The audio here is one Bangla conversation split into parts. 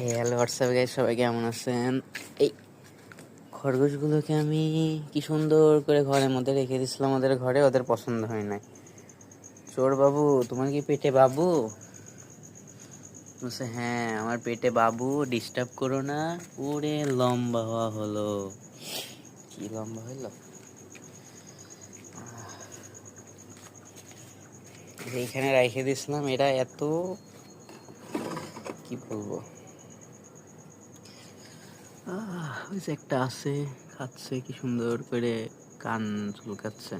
হ্যালো, হোয়াটসঅ্যাপ গাইজ সবাই কেমন আছেন? এই খরগোশগুলোকে আমি কি সুন্দর করে ঘরের মধ্যে রেখে দিয়েছিলাম ওদের ঘরে, ওদের পছন্দ হয় নাই। চোর বাবু, তোমার কি পেটে বাবু? বলছে হ্যাঁ আমার পেটে বাবু ডিস্টার্ব করো না। ওরে লম্বা হওয়া হলো। কি লম্বা হইল। এইখানে রেখে দিয়েছিলাম এরা এত কি বলব? ওই যে একটা আছে খাচ্ছে কি সুন্দর করে কান চুলকাচ্ছে।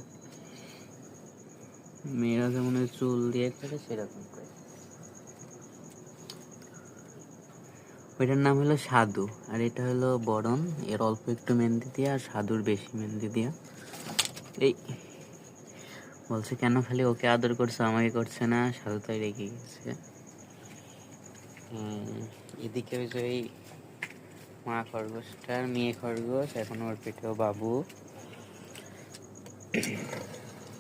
মেয়েরা যেমন ওই চুল দিয়ে করে সেরকম করে। ওইটার নাম হলো সাধু আর এটা হলো বরণ। এর অল্প একটু মেহেন্দি দিয়া আর সাধুর বেশি মেহেন্দি দিয়া। এই বলছে কেন খালি ওকে আদর করছে? আমাকে করছে না। সাধু তাই রেগে গেছে। হুম, এদিকে ওই যে মা খরগোশটার মেয়ে খরগোশ, এখন ওর পেটেও বাবু।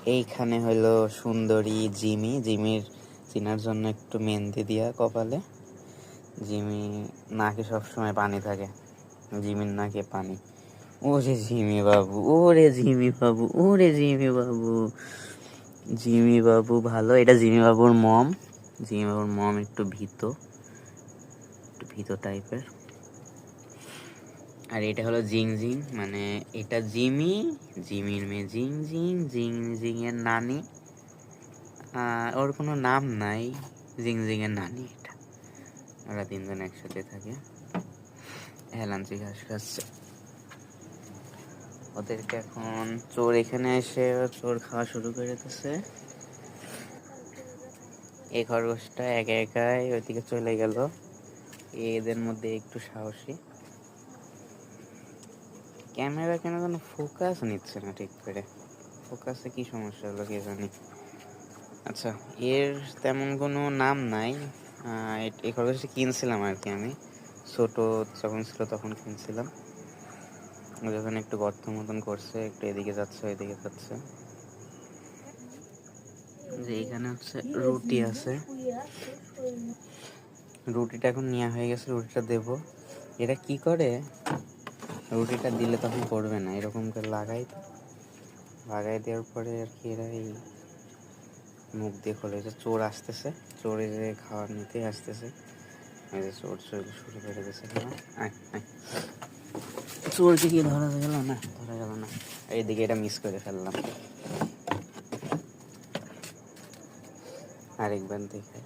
এইখানে হলো সুন্দরী জিমি। জিমির চিনার জন্য একটু মেহেন্দি দিয়া কপালে। জিমি নাকে সবসময় পানি থাকে। জিমির নাকে পানি। ওরে জিমি বাবু, ওরে জিমি বাবু, ওরে জিমি বাবু। জিমি বাবু ভালো, এটা জিমি বাবুর মম। জিমি বাবুর মম একটু ভীত একটু ভীত টাইপের আর এটা হলো জিং জিং মানে এটা জিমি, জিমির মেয়ে জিং জিং জিং জিং এর নানি। ওর কোনো নাম নাই, জিং জিং এর নানি এটা। ওরা তিনজন একসাথে থাকে। হেলাঞ্চি ঘাস খাচ্ছে ওদেরকে এখন চোর এখানে এসে চোর খাওয়া শুরু করে দিতেছে এই খরগোশটা একা একাই ওইদিকে চলে গেল। এদের মধ্যে একটু সাহসী। ক্যামেরা কেন যেন ফোকাস নিচ্ছে না ঠিক করে? ফোকাসে কি সমস্যা হলো কে জানি? আচ্ছা এর তেমন কোনো নাম নাই। এই খরগোশটা কিনছিলাম আর কি আমি। ছোটো যখন ছিল তখন কিনছিলাম। যখন একটু গর্ত মতন করছে, একটু এদিকে যাচ্ছে, ওইদিকে যাচ্ছে। যে এখানে হচ্ছে রুটি আছে। রুটিটা এখন নেওয়া হয়ে গেছে, রুটিটা দেবো। এরা কি করে? রুটিটা দিলে তখন করবে না, এরকম করে লাগাই তো। লাগাই দেওয়ার পরে আর কি এরা এই মুখ দিয়ে খোলে। যে চোর আসতেছে চোরে যে খাবার নিতে আসতেছে। এই যে চোর চোর শুরু করে দিয়েছে। এখানে আয় আয়। কি ধরা গেল না, ধরা গেল না। এইদিকে এটা মিস করে ফেললাম। আরেকবার দেখে